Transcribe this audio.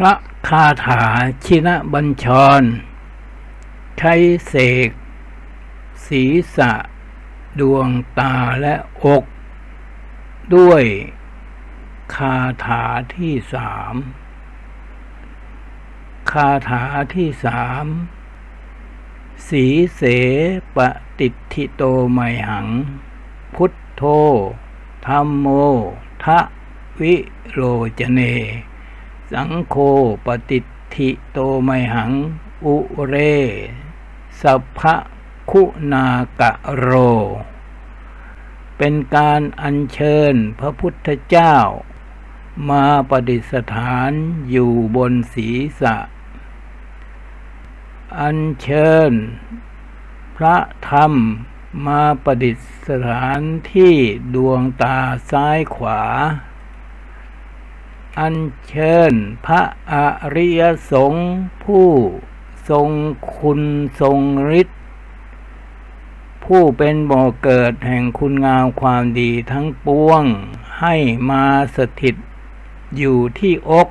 พระคาถาชินบัญชร ใช้เสก ศีรษะ ดวงตาและอก ด้วยคาถาที่สามคาถาที่สามสีเสปฏิทิโตไมหัง พุทโธธรรมโมทะวิโรจเน สังโฆปฏิทิโตไมหัง อุเร สัพพะคุณากะโร เป็นการอัญเชิญพระพุทธเจ้า มาประดิษฐานอยู่บนศีรษะ อัญเชิญ พระธรรมมาประดิษฐานที่ดวงตาซ้ายขวา อัญเชิญพระอริยสงฆ์ผู้ทรงคุณทรงฤทธิ์ผู้เป็นบ่อเกิดแห่งคุณงามความดีทั้งปวงให้มาสถิตอยู่ที่อก